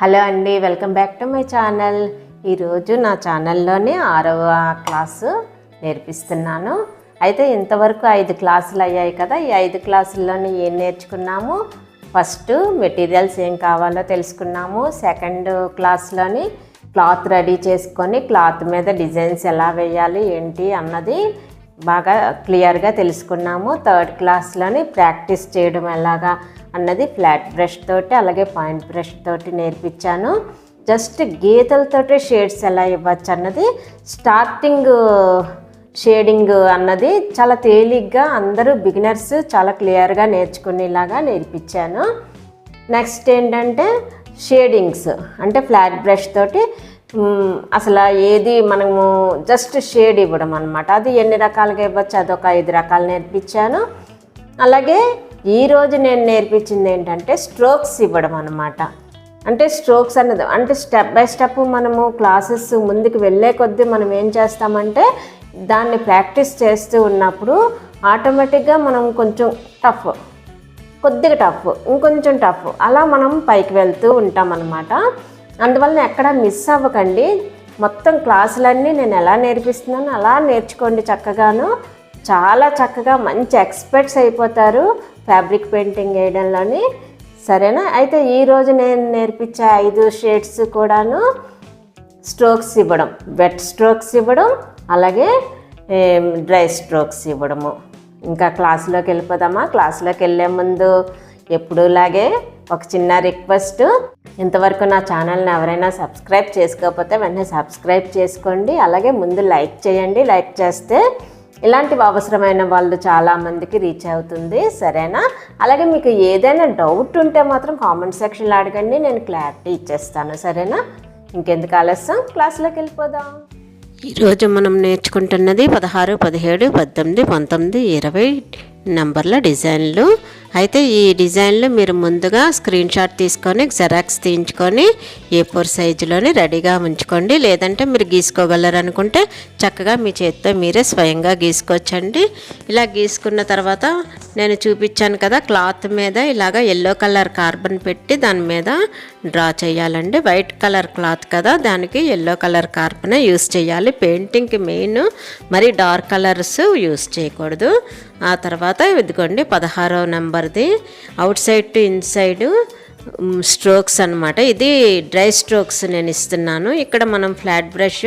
Hello అండి welcome back to my channel. ఈరోజు నా ఛానల్లోనే ఆరవ క్లాసు నేర్పిస్తున్నాను. అయితే ఇంతవరకు ఐదు క్లాసులు అయ్యాయి కదా ఈ ఐదు క్లాసుల్లోనే ఏం నేర్చుకున్నాము? ఫస్ట్ మెటీరియల్స్ ఏం కావాలో తెలుసుకున్నాము. సెకండ్ క్లాస్లోని క్లాత్ రెడీ చేసుకొని క్లాత్ మీద డిజైన్స్ ఎలా వేయాలి ఏంటి అన్నది బాగా క్లియర్గా తెలుసుకున్నాము. థర్డ్ క్లాస్లోని ప్రాక్టీస్ చేయడం ఎలాగా అన్నది ఫ్లాట్ బ్రష్ తోటి అలాగే పాయింట్ బ్రష్ తోటి నేర్పించాను. జస్ట్ గీతలతోటి షేడ్స్ ఎలా ఇవ్వచ్చు అన్నది స్టార్టింగ్ షేడింగ్ అన్నది చాలా తేలిగ్గా అందరూ బిగినర్స్ చాలా క్లియర్గా నేర్చుకునేలాగా నేర్పించాను. నెక్స్ట్ ఏంటంటే షేడింగ్స్ అంటే ఫ్లాట్ బ్రష్ తోటి అసలు ఏది మనము జస్ట్ షేడ్ ఇవ్వడం అనమాట అది ఎన్ని రకాలుగా ఇవ్వచ్చు? అదొక ఐదు రకాలు నేర్పించాను. అలాగే ఈరోజు నేను నేర్పించింది ఏంటంటే స్ట్రోక్స్ ఇవ్వడం అనమాట అంటే స్ట్రోక్స్ అన్నది అంటే స్టెప్ బై స్టెప్ మనము క్లాసెస్ ముందుకు వెళ్ళే కొద్దీ మనం ఏం చేస్తామంటే దాన్ని ప్రాక్టీస్ చేస్తూ ఉన్నప్పుడు ఆటోమేటిక్గా మనం కొంచెం టఫ్ కొద్దిగా టఫ్ ఇంకొంచెం టఫ్ అలా మనం పైకి వెళ్తూ ఉంటాం అందువలన ఎక్కడ మిస్ అవ్వకండి. మొత్తం క్లాసులన్నీ నేను ఎలా నేర్పిస్తున్నానో అలా నేర్చుకోండి చక్కగాను. చాలా చక్కగా మంచి ఎక్స్పర్ట్స్ అయిపోతారు ఫ్యాబ్రిక్ పెయింటింగ్ వేయడంలోని. సరేనా? అయితే ఈరోజు నేను నేర్పించే ఐదు షేడ్స్ కూడాను స్ట్రోక్స్ ఇవ్వడం. వెట్ స్ట్రోక్స్ ఇవ్వడం అలాగే డ్రై స్ట్రోక్స్ ఇవ్వడము. ఇంకా క్లాస్లోకి వెళ్ళిపోదామా? క్లాస్లోకి వెళ్ళే ముందు ఎప్పుడులాగే ఒక చిన్న రిక్వెస్ట్. ఇంతవరకు నా ఛానల్ని ఎవరైనా సబ్స్క్రైబ్ చేసుకోకపోతే వెంటనే సబ్స్క్రైబ్ చేసుకోండి. అలాగే ముందు లైక్ చేయండి. లైక్ చేస్తే ఇలాంటివి అవసరమైన వాళ్ళు చాలామందికి రీచ్ అవుతుంది. సరేనా? అలాగే మీకు ఏదైనా డౌట్ ఉంటే మాత్రం కామెంట్ సెక్షన్లో అడగండి. నేను క్లారిటీ ఇచ్చేస్తాను. సరేనా? ఇంకెందుకు ఆలస్యం? క్లాస్లోకి వెళ్ళిపోదాం. ఈరోజు మనం నేర్చుకుంటున్నది పదహారు పదిహేడు పద్దెనిమిది పంతొమ్మిది ఇరవై నంబర్ల డిజైన్లు. అయితే ఈ డిజైన్లు మీరు ముందుగా స్క్రీన్ షాట్ తీసుకొని జెరాక్స్ తీయించుకొని ఏ ఫోర్ సైజులోని రెడీగా ఉంచుకోండి. లేదంటే మీరు గీసుకోగలరు అనుకుంటే చక్కగా మీ చేతితో మీరే స్వయంగా గీసుకోవచ్చండి. ఇలా గీసుకున్న తర్వాత నేను చూపించాను కదా క్లాత్ మీద ఇలాగ ఎల్లో కలర్ కార్బన్ పెట్టి దాని మీద డ్రా చేయాలండి. వైట్ కలర్ క్లాత్ కదా దానికి ఎల్లో కలర్ కార్బన్ యూస్ చేయాలి. పెయింటింగ్కి మెయిన్ మరి డార్క్ కలర్స్ యూస్ చేయకూడదు. ఆ తర్వాత ఇదిగోండి పదహారో నెంబర్ది. Outside to inside strokes అనమాట ఇది డ్రై స్ట్రోక్స్ నేను ఇస్తున్నాను. ఇక్కడ మనం ఫ్లాట్ బ్రష్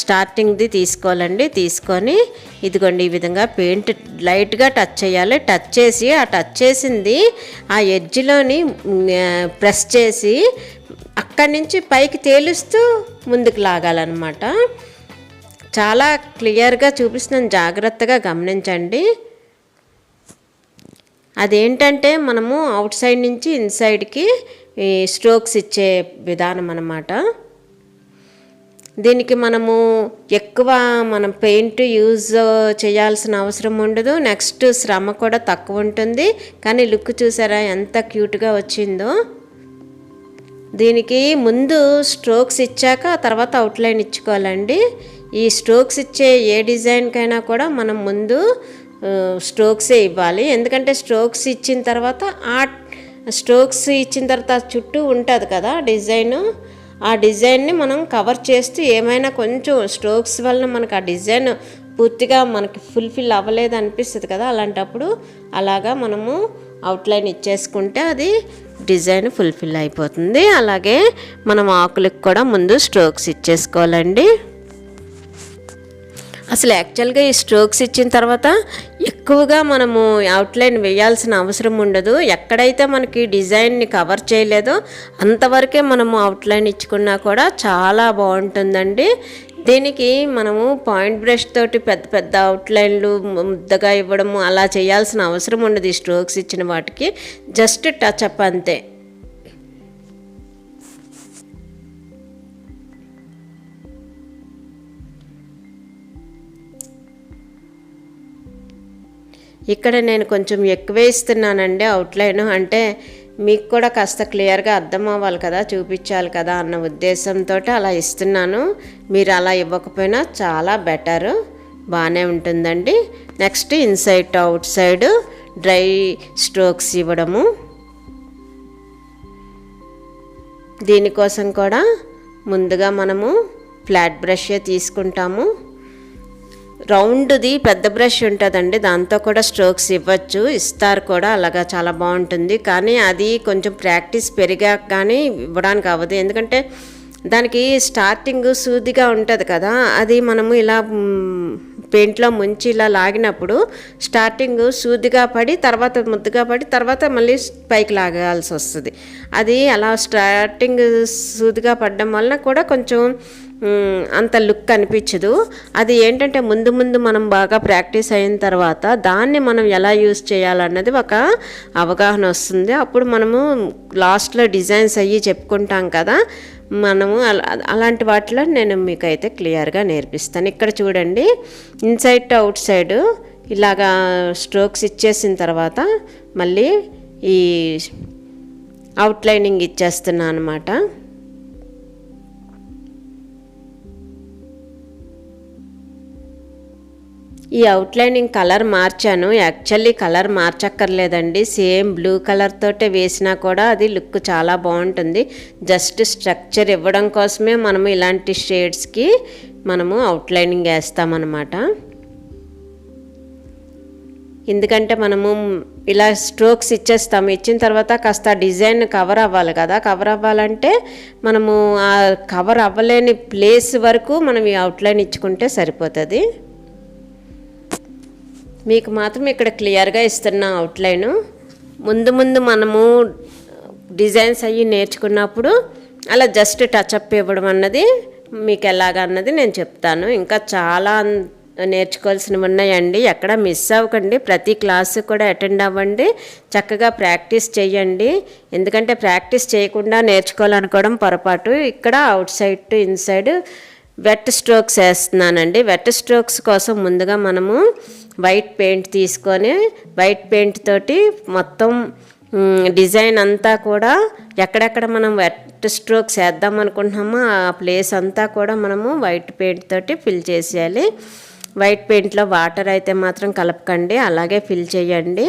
స్టార్టింగ్ది తీసుకోవాలండి. తీసుకొని ఇదిగోండి ఈ విధంగా పెయింట్ లైట్గా టచ్ చేయాలి. టచ్ చేసి ఆ టచ్ చేసింది ఆ ఎడ్జ్లోని ప్రెస్ చేసి అక్కడి నుంచి పైకి తేలుస్తూ ముందుకు లాగాలన్నమాట. చాలా క్లియర్గా చూపిస్తున్నాను. జాగ్రత్తగా గమనించండి. అదేంటంటే మనము అవుట్ సైడ్ నుంచి ఇన్సైడ్కి ఈ స్ట్రోక్స్ ఇచ్చే విధానం అన్నమాట. దీనికి మనము ఎక్కువ మనం పెయింట్ యూజ్ చేయాల్సిన అవసరం ఉండదు. నెక్స్ట్ శ్రమ కూడా తక్కువ ఉంటుంది. కానీ లుక్ చూసారా ఎంత క్యూట్గా వచ్చిందో. దీనికి ముందు స్ట్రోక్స్ ఇచ్చాక తర్వాత అవుట్లైన్ ఇచ్చుకోవాలండి. ఈ స్ట్రోక్స్ ఇచ్చే ఏ డిజైన్కైనా కూడా మనం ముందు స్ట్రోక్సే ఇవ్వాలి. ఎందుకంటే స్ట్రోక్స్ ఇచ్చిన తర్వాత ఆ స్ట్రోక్స్ ఇచ్చిన తర్వాత చుట్టూ ఉంటుంది కదా డిజైను. ఆ డిజైన్ని మనం కవర్ చేస్తూ ఏమైనా కొంచెం స్ట్రోక్స్ వలన మనకు ఆ డిజైన్ పూర్తిగా మనకి ఫుల్ఫిల్ అవ్వలేదు అనిపిస్తుంది కదా అలాంటప్పుడు అలాగా మనము అవుట్లైన్ ఇచ్చేసుకుంటే అది డిజైన్ ఫుల్ఫిల్ అయిపోతుంది. అలాగే మనం ఆకులకు కూడా ముందు స్ట్రోక్స్ ఇచ్చేసుకోవాలండి. అసలు యాక్చువల్గా ఈ స్ట్రోక్స్ ఇచ్చిన తర్వాత ఎక్కువగా మనము అవుట్లైన్ వేయాల్సిన అవసరం ఉండదు. ఎక్కడైతే మనకి డిజైన్ని కవర్ చేయలేదో అంతవరకే మనము అవుట్లైన్ ఇచ్చుకున్నా కూడా చాలా బాగుంటుందండి. దీనికి మనము పాయింట్ బ్రష్ తోటి పెద్ద పెద్ద అవుట్లైన్లు ముద్దగా ఇవ్వడము అలా చేయాల్సిన అవసరం ఉండదు ఈ స్ట్రోక్స్ ఇచ్చిన వాటికి. జస్ట్ టచ్ అప్ అంతే. ఇక్కడ నేను కొంచెం ఎక్కువే ఇస్తున్నానండి అవుట్లైన్ అంటే మీకు కూడా కాస్త క్లియర్గా అర్థం అవ్వాలి కదా చూపించాలి కదా అన్న ఉద్దేశంతో అలా ఇస్తున్నాను. మీరు అలా ఇవ్వకపోయినా చాలా బెటర్ బాగానే ఉంటుందండి. Next inside outside dry strokes ఇవ్వడము. దీనికోసం కూడా ముందుగా మనము ఫ్లాట్ బ్రషే తీసుకుంటాము. రౌండ్ది పెద్ద బ్రష్ ఉంటుందండి. దాంతో కూడా స్ట్రోక్స్ ఇవ్వచ్చు. ఇస్తారు కూడా. అలాగా చాలా బాగుంటుంది. కానీ అది కొంచెం ప్రాక్టీస్ పెరిగాక కానీ ఇవ్వడానికి అవ్వదు. ఎందుకంటే దానికి స్టార్టింగ్ సూదిగా ఉంటుంది కదా. అది మనము ఇలా పెయింట్లో ముంచి ఇలా లాగినప్పుడు స్టార్టింగ్ సూదిగా పడి తర్వాత ముద్దుగా పడి తర్వాత మళ్ళీ పైకి లాగాల్సి వస్తుంది. అది అలా స్టార్టింగ్ సూదిగా పడడం వలన కూడా కొంచెం అంత లుక్ అనిపించదు అది ఏంటంటే ముందు ముందు మనం బాగా ప్రాక్టీస్ అయిన తర్వాత దాన్ని మనం ఎలా యూస్ చేయాలన్నది ఒక అవగాహన వస్తుంది. అప్పుడు మనము లాస్ట్లో డిజైన్స్ అయ్యి చెప్పుకుంటాం కదా మనము అలా అలాంటి వాటిలో నేను మీకు అయితే క్లియర్గా నేర్పిస్తాను. ఇక్కడ చూడండి ఇన్సైడ్ టు అవుట్ సైడ్ ఇలాగా స్ట్రోక్స్ ఇచ్చేసిన తర్వాత మళ్ళీ ఈ అవుట్లైనింగ్ ఇచ్చేస్తున్నాను అనమాట ఈ అవుట్లైనింగ్ కలర్ మార్చాను. యాక్చువల్లీ కలర్ మార్చక్కర్లేదండి. సేమ్ బ్లూ కలర్ తోటే వేసినా కూడా అది లుక్ చాలా బాగుంటుంది. జస్ట్ స్ట్రక్చర్ ఇవ్వడం కోసమే మనము ఇలాంటి షేడ్స్కి మనము అవుట్లైనింగ్ వేస్తామన్నమాట. ఎందుకంటే మనము ఇలా స్ట్రోక్స్ ఇచ్చేస్తాము. ఇచ్చిన తర్వాత కాస్త డిజైన్ కవర్ అవ్వాలి కదా. కవర్ అవ్వాలంటే మనము ఆ కవర్ అవ్వలేని ప్లేస్ వరకు మనం ఈ అవుట్లైన్ ఇచ్చుకుంటే సరిపోతుంది. మీకు మాత్రం ఇక్కడ క్లియర్గా ఇస్తున్న అవుట్లైను ముందు ముందు మనము డిజైన్స్ అవి నేర్చుకున్నప్పుడు అలా జస్ట్ టచ్అప్ ఇవ్వడం అన్నది మీకు ఎలాగన్నది నేను చెప్తాను. ఇంకా చాలా నేర్చుకోవాల్సినవి ఉన్నాయండి. ఎక్కడ మిస్ అవ్వకండి. ప్రతి క్లాసు కూడా అటెండ్ అవ్వండి. చక్కగా ప్రాక్టీస్ చేయండి. ఎందుకంటే ప్రాక్టీస్ చేయకుండా నేర్చుకోవాలనుకోవడం పొరపాటు. ఇక్కడ outside to inside wet strokes వేస్తున్నానండి. వెట్ స్ట్రోక్స్ కోసం ముందుగా మనము వైట్ పెయింట్ తీసుకొని వైట్ పెయింట్ తోటి మొత్తం డిజైన్ అంతా కూడా ఎక్కడెక్కడ మనం వెట్ స్ట్రోక్స్ వేద్దాం అనుకుంటున్నామో ఆ ప్లేస్ అంతా కూడా మనము వైట్ పెయింట్ తోటి ఫిల్ చేసేయాలి. వైట్ పెయింట్లో వాటర్ అయితే మాత్రం కలపకండి అలాగే ఫిల్ చేయండి.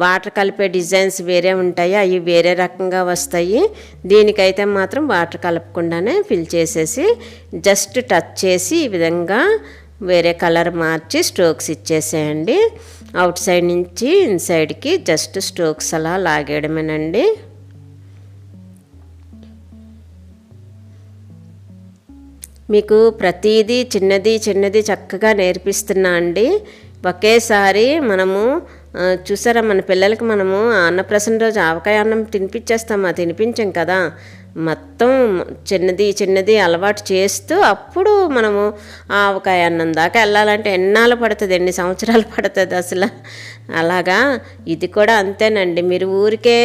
వాటర్ కలిపే డిజైన్స్ వేరే ఉంటాయి అవి వేరే రకంగా వస్తాయి. దీనికైతే మాత్రం వాటర్ కలపకుండానే ఫిల్ చేసేసి జస్ట్ టచ్ చేసి ఈ విధంగా వేరే కలర్ మార్చి స్ట్రోక్స్ ఇచ్చేసేయండి. అవుట్ సైడ్ నుంచి ఇన్సైడ్కి జస్ట్ స్ట్రోక్స్ అలా లాగేయడమేనండి. మీకు ప్రతిదీ చిన్నది చిన్నది చక్కగా నేర్పిస్తున్నా అండి. ఒకేసారి మనము చూసారా మన పిల్లలకి మనము అన్నప్రసన్న రోజు ఆవకాయ అన్నం తినిపించేస్తామా తినిపించాం కదా. మొత్తం చిన్నది చిన్నది అలవాటు చేస్తూ అప్పుడు మనము ఆవకాయ అన్నం దాకా వెళ్ళాలంటే ఎన్నాళ్ళు పడుతుంది ఎన్ని సంవత్సరాలు పడుతుంది అసలు? అలాగా ఇది కూడా అంతేనండి. మీరు ఊరికే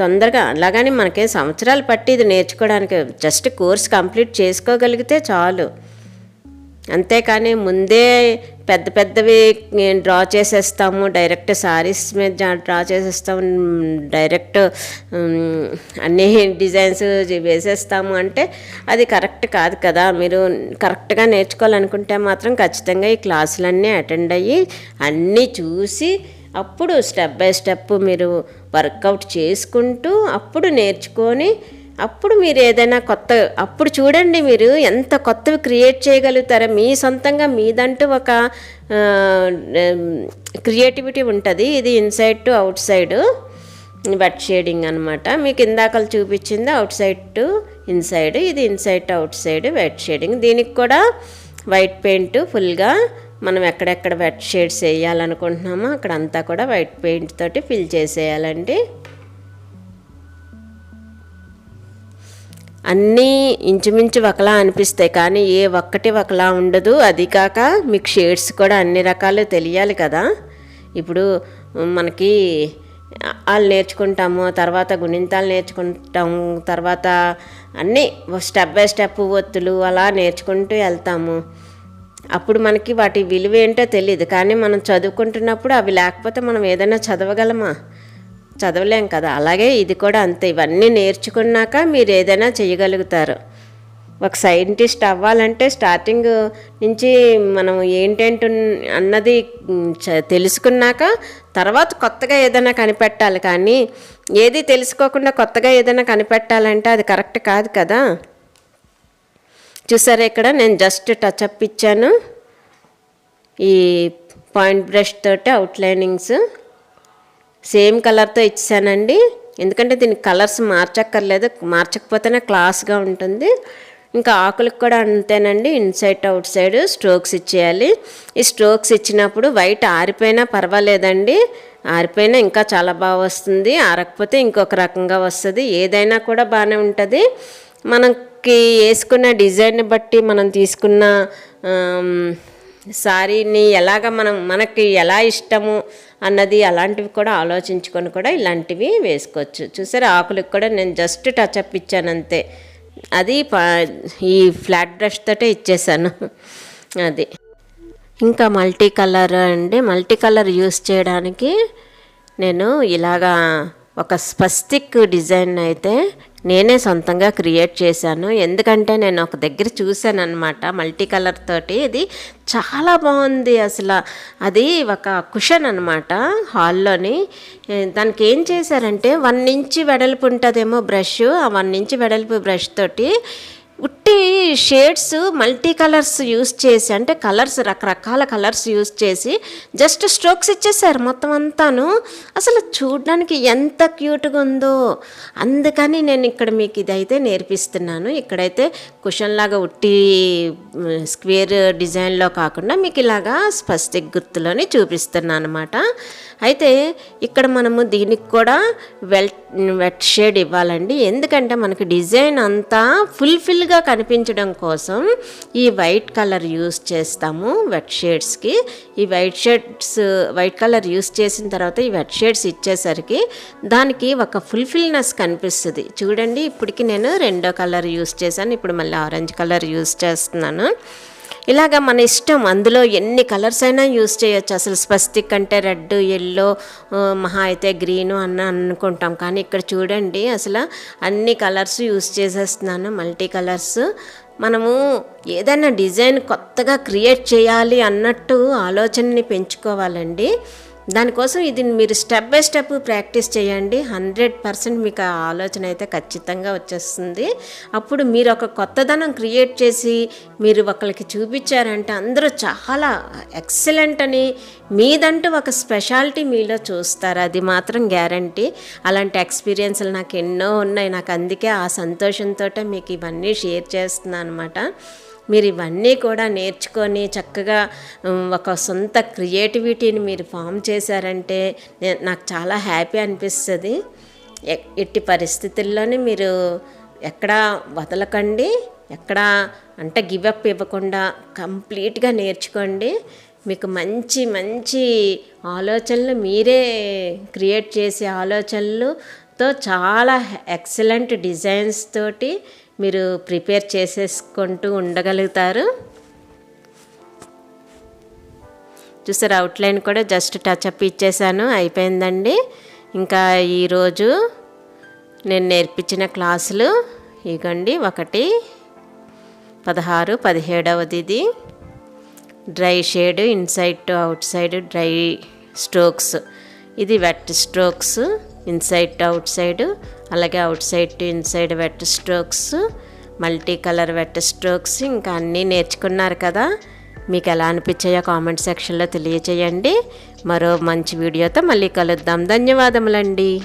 తొందరగా అలాగని మనకే సంవత్సరాలు పట్టి ఇది నేర్చుకోవడానికి జస్ట్ కోర్స్ కంప్లీట్ చేసుకోగలిగితే చాలు. అంతేకాని ముందే పెద్ద పెద్దవి డ్రా చేసేస్తాము డైరెక్ట్ సారీస్ మీద డ్రా చేసేస్తాము డైరెక్ట్ అన్ని డిజైన్స్ వేసేస్తాము అంటే అది కరెక్ట్ కాదు కదా. మీరు కరెక్ట్గా నేర్చుకోవాలనుకుంటే మాత్రం ఖచ్చితంగా ఈ క్లాసులన్నీ అటెండ్ అయ్యి అన్నీ చూసి అప్పుడు స్టెప్ బై స్టెప్ మీరు వర్కౌట్ చేసుకుంటూ అప్పుడు నేర్చుకొని అప్పుడు మీరు ఏదైనా కొత్త అప్పుడు చూడండి మీరు ఎంత కొత్తవి క్రియేట్ చేయగలుగుతారో. మీ సొంతంగా మీదంటూ ఒక క్రియేటివిటీ ఉంటుంది. ఇది inside to outside wet shading అనమాట మీకు ఇందాకలు చూపించింది అవుట్ సైడ్ టు ఇన్సైడ్ ఇది inside to outside wet shading దీనికి కూడా వైట్ పెయింట్ ఫుల్గా మనం ఎక్కడెక్కడ వెట్ షేడ్స్ వేయాలనుకుంటున్నామో అక్కడ అంతా కూడా వైట్ పెయింట్ తోటి ఫిల్ చేసేయాలండి. అన్నీ ఇంచుమించు ఒకలా అనిపిస్తాయి. కానీ ఏ ఒక్కటి ఒకలా ఉండదు. అది కాక మీకు షేడ్స్ కూడా అన్ని రకాలు తెలియాలి కదా. ఇప్పుడు మనకి వాళ్ళు నేర్చుకుంటాము తర్వాత గుణింతాలు నేర్చుకుంటాము తర్వాత అన్నీ స్టెప్ బై స్టెప్ ఒత్తులు అలా నేర్చుకుంటూ వెళ్తాము. అప్పుడు మనకి వాటి విలువ ఏంటో తెలియదు కానీ మనం చదువుకుంటున్నప్పుడు అవి లేకపోతే మనం ఏదైనా చదవగలమా? చదవలేం కదా. అలాగే ఇది కూడా అంతే. ఇవన్నీ నేర్చుకున్నాక మీరు ఏదైనా చేయగలుగుతారు. ఒక సైంటిస్ట్ అవ్వాలంటే స్టార్టింగ్ నుంచి మనం ఏంటంటు అన్నది చ- తెలుసుకున్నాక తర్వాత కొత్తగా ఏదైనా కనిపెట్టాలి. కానీ ఏది తెలుసుకోకుండా కొత్తగా ఏదైనా కనిపెట్టాలంటే అది కరెక్ట్ కాదు కదా. చూసారా ఇక్కడ? నేను జస్ట్ టచ్ అప్ ఇచ్చాను. ఈ పాయింట్ బ్రష్ తోటి అవుట్లైనింగ్స్. సేమ్ కలర్తో ఇచ్చానండి. ఎందుకంటే దీనికి కలర్స్ మార్చక్కర్లేదు. మార్చకపోతేనే క్లాస్గా ఉంటుంది. ఇంకా ఆకులకు కూడా అంతేనండి. ఇన్సైడ్ అవుట్ సైడ్ స్ట్రోక్స్ ఇచ్చేయాలి. ఈ స్ట్రోక్స్ ఇచ్చినప్పుడు వైట్ ఆరిపోయినా పర్వాలేదండి. ఆరిపోయినా ఇంకా చాలా బాగా వస్తుంది. ఆరకపోతే ఇంకొక రకంగా వస్తుంది. ఏదైనా కూడా బాగానే ఉంటుంది. మనకి వేసుకున్న డిజైన్ బట్టి మనం తీసుకున్న శారీని ఎలాగ మనం మనకి ఎలా ఇష్టము అన్నది అలాంటివి కూడా ఆలోచించుకొని కూడా ఇలాంటివి వేసుకోవచ్చు. చూసారా ఆకులకు కూడా నేను జస్ట్ టచ్ అప్ ఇచ్చాను అంతే అది ప- ఈ ఫ్లాట్ బ్రష్ తోటే ఇచ్చేసాను. అది. ఇంకా మల్టీ కలర్ అండి. మల్టీ కలర్ యూస్ చేయడానికి నేను ఇలాగా ఒక స్పస్తిక్ డిజైన్ అయితే నేనే సొంతంగా క్రియేట్ చేశాను. ఎందుకంటే నేను ఒక దగ్గర చూశాను అనమాట మల్టీ కలర్ తోటి. ఇది చాలా బాగుంది అసలు. అది ఒక కుషన్ అనమాట హాల్లోని. దానికి ఏం చేశారంటే వన్ ఇంచ్ వెడల్పు ఉంటుందేమో బ్రష్. ఆ వన్ ఇంచ్ వెడల్పు బ్రష్ తోటి ఉట్టి షేడ్స్ మల్టీ కలర్స్ యూస్ చేసి అంటే కలర్స్ రకరకాల కలర్స్ యూస్ చేసి జస్ట్ స్ట్రోక్స్ ఇచ్చేసారు మొత్తం అంతాను. అసలు చూడడానికి ఎంత క్యూట్గా ఉందో. అందుకని నేను ఇక్కడ మీకు ఇదైతే నేర్పిస్తున్నాను. ఇక్కడైతే కుషన్ లాగా ఉట్టి స్క్వేర్ డిజైన్లో కాకుండా మీకు ఇలాగా స్పష్టిక్ గుర్తులోని చూపిస్తున్నాను అనమాట అయితే ఇక్కడ మనము దీనికి కూడా వెల్ వెట్ షేడ్ ఇవ్వాలండి. ఎందుకంటే మనకి డిజైన్ అంతా ఫుల్ఫిల్గా కనిపించడం కోసం ఈ వైట్ కలర్ యూస్ చేస్తాము వెట్ షేడ్స్కి ఈ white shades white colour use చేసిన తర్వాత ఈ వెట్ షేడ్స్ ఇచ్చేసరికి దానికి ఒక ఫుల్ఫిల్నెస్ కనిపిస్తుంది. చూడండి ఇప్పటికి నేను రెండో కలర్ యూస్ చేశాను. ఇప్పుడు మళ్ళీ ఆరెంజ్ కలర్ యూస్ చేస్తున్నాను. ఇలాగ మన ఇష్టం. అందులో ఎన్ని కలర్స్ అయినా యూస్ చేయొచ్చు. అసలు స్పస్తిక్ అంటే రెడ్ ఎల్లో మహా అయితే గ్రీను అన్న అనుకుంటాం. కానీ ఇక్కడ చూడండి అసలు అన్ని కలర్స్ యూస్ చేసేస్తున్నాను. Multi colours. మనము ఏదైనా డిజైన్ కొత్తగా క్రియేట్ చేయాలి అన్నట్టు ఆలోచనని పెంచుకోవాలండి. దానికోసం ఇది మీరు స్టెప్ బై స్టెప్ ప్రాక్టీస్ చేయండి. హండ్రెడ్ పర్సెంట్ మీకు ఆ ఆలోచన అయితే ఖచ్చితంగా వచ్చేస్తుంది. అప్పుడు మీరు ఒక కొత్తదనం క్రియేట్ చేసి మీరు ఒకరికి చూపించారంటే అందరూ చాలా ఎక్సలెంట్ అని మీదంటూ ఒక స్పెషాలిటీ మీలో చూస్తారు. అది మాత్రం గ్యారంటీ. అలాంటి ఎక్స్పీరియన్స్లు నాకు ఎన్నో ఉన్నాయి. నాకు అందుకే ఆ సంతోషంతో మీకు ఇవన్నీ షేర్ చేస్తున్నాను అనమాట మీరు ఇవన్నీ కూడా నేర్చుకొని చక్కగా ఒక సొంత క్రియేటివిటీని మీరు ఫామ్ చేశారంటే నాకు చాలా హ్యాపీ అనిపిస్తుంది. ఎట్టి పరిస్థితుల్లోనే మీరు ఎక్కడా వదలకండి ఎక్కడా అంటే గివప్ ఇవ్వకుండా కంప్లీట్గా నేర్చుకోండి. మీకు మంచి మంచి ఆలోచనలు మీరే క్రియేట్ చేసే ఆలోచనలుతో చాలా ఎక్సలెంట్ డిజైన్స్ తోటి మీరు ప్రిపేర్ చేసేసుకుంటూ ఉండగలుగుతారు. చూసారు అవుట్లైన్ కూడా జస్ట్ టచ్అప్ ఇచ్చేసాను అయిపోయిందండి. ఇంకా ఈరోజు నేను నేర్పించిన క్లాసులు ఇగండి ఒకటి పదహారు పదిహేడవది ఇది dry shade inside to outside dry strokes. ఇది wet strokes inside to outside అలాగే outside to inside wet strokes multi colour wet strokes ఇంకా అన్నీ నేర్చుకున్నారు కదా. మీకు ఎలా అనిపించాయో కామెంట్ సెక్షన్లో తెలియచేయండి. మరో మంచి వీడియోతో మళ్ళీ కలుద్దాం. ధన్యవాదములండి.